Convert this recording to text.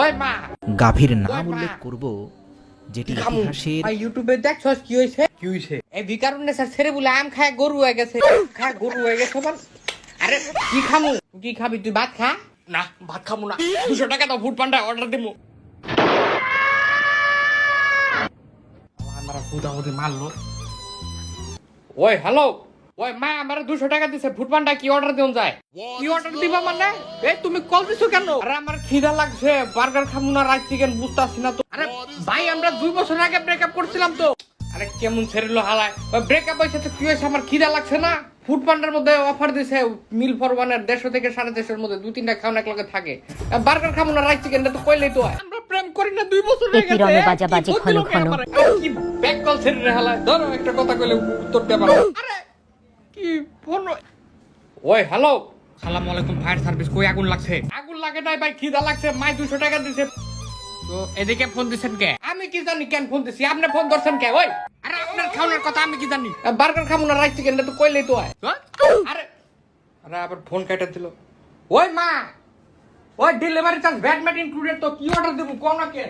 ওই মা। গাভীর নাম উল্লেখ করব যেটি ইতিহাসের ইউটিউবে দেখছস কি হইছে? কি হইছে? এই ভিকারুন্নে স্যার ছেড়ে বলে আম খায় গরু হয়ে গেছে। খায় গরু হয়ে গেছে বল। আরে কি খামু? কি খাবি? তুই ভাত খা? না ভাত খামু না। দুশো টাকা দাও ফুড পান্ডা অর্ডার দিমু। আমার ওদের মারলো। ওই হ্যালো ওই মা আমার দুশো টাকা দিছে ফুড পান্ডা কি অর্ডার দিন যায়? কি অর্ডার দিবা মানে? এই তুমি কল দিছো কেন? আরে আমার খিদা লাগছে বার্গার খামু না রাইট চিকেন বুঝতাছি না তো। আরে ভাই আমরা দুই বছর আগে ব্রেকআপ করছিলাম তো। আরে কেমন ছেড়েলো হালায়। ব্রেকআপ হয়েছে তো কি হয়েছে আমার খিদা লাগছে না? ফুড পান্ডার মধ্যে অফার দিছে মিল ফর ওয়ানের দেড়শো থেকে সাড়ে দেড়শোর মধ্যে দুই তিনটা খাওয়ান এক লগে থাকে। বার্গার খামু না রাইট চিকেনটা তো কইলেই তো হয়। আমরা প্রেম করি না দুই বছর হয়ে গেছে ঘন বুঝলো ঘন। আমার? আরে কি ব্যাক কল ছেড়ে রে হালায়? ধরো একটা কথা কইলে উত্তর দেবা আরে কি ফোন ওই হ্যালো সালাম আলাইকুম ফায়ার সার্ভিস কই আগুন লাগছে? আগুন লাগে নাই ভাই খিদা লাগছে মাই দুশো টাকা দিছে। তো এদিকে ফোন দিছেন কে? আমি কি জানি কেন ফোন দিছি আপনি ফোন ধরছেন কে? ওই। আরে আপনার খাওয়ানোর কথা আমি কি জানি? বার্গার খাব না রাইস চিকেন তো কইলেই তো হয়? আরে আরে আবার ফোন কেটে দিল। ওই মা ওই ডেলিভারি চার্জ ব্যাট ম্যাট ইনক্লুডেড তো কি অর্ডার দেবো? কোন কে?